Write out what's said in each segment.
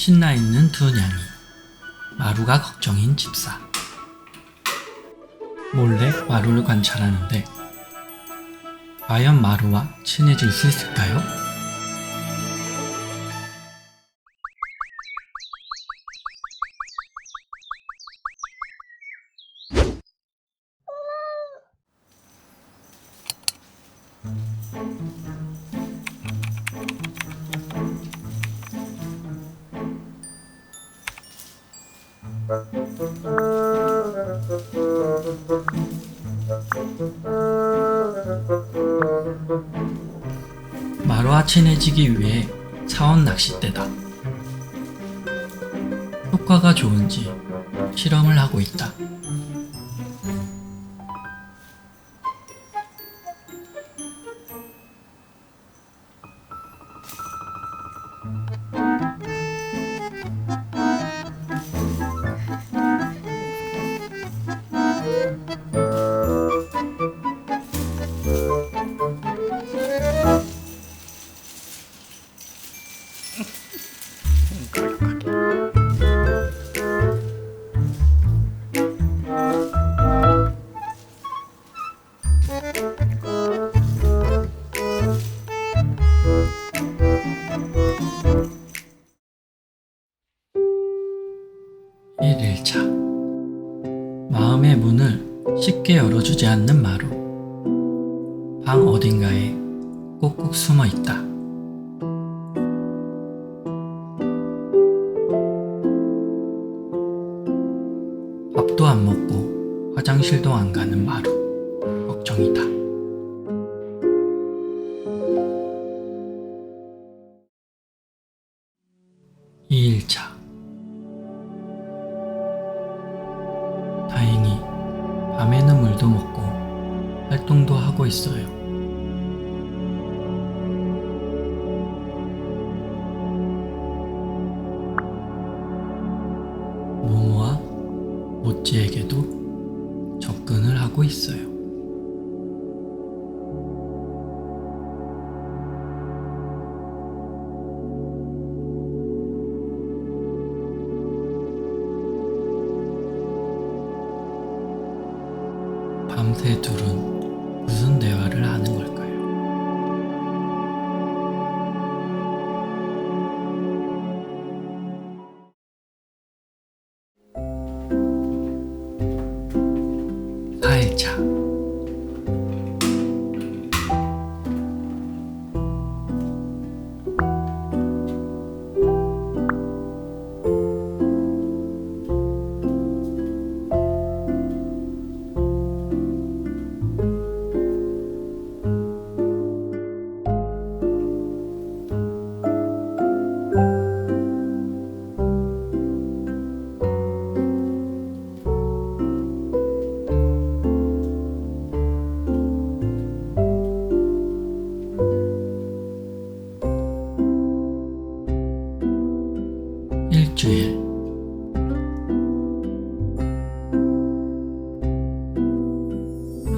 신나 있는 두 냥이 마루가 걱정인 집사 몰래 마루를 관찰하는데 과연 마루와 친해질 수 있을까요? 마루와 친해지기 위해 사온 낚싯대다. 효과가 좋은지 실험을 하고 있다. 일일차 마음의 문을 쉽게 열어주지 않는 마루. 방 어딘가에 꼭꼭 숨어 있다. 밥도 안 먹고 화장실도 안 가는 마루. 걱정이다. 밤에는 물도 먹고 활동도 하고 있어요. 모모와 모찌에게도 접근을 하고 있어요. 밤새 둘은 무슨 대화를 하는 걸까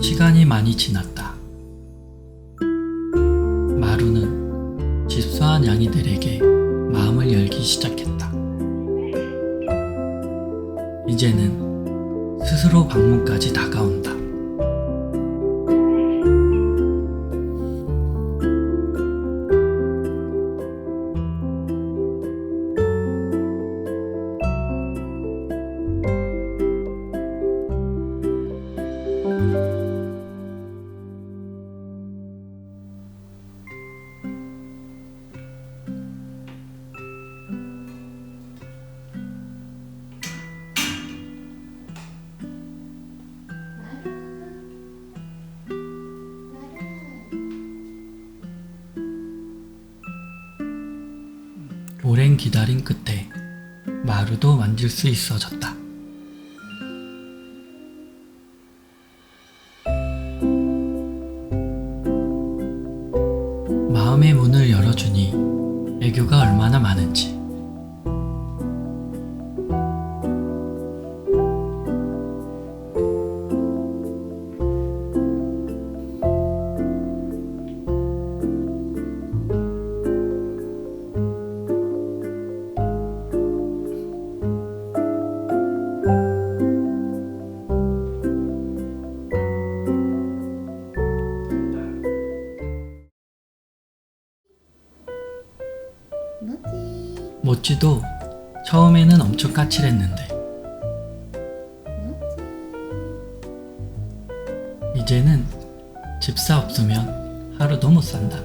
시간이 많이 지났다. 마루는 집사한 양이들에게 마음을 열기 시작했다. 이제는 스스로 방문까지 다가온다. 오랜 기다림 끝에 마루도 만질 수 있어졌다. 마음의 문을 열어주니 애교가 얼마나 많은지. 모찌도 처음에는 엄청 까칠했는데 이제는 집사 없으면 하루도 못 산다.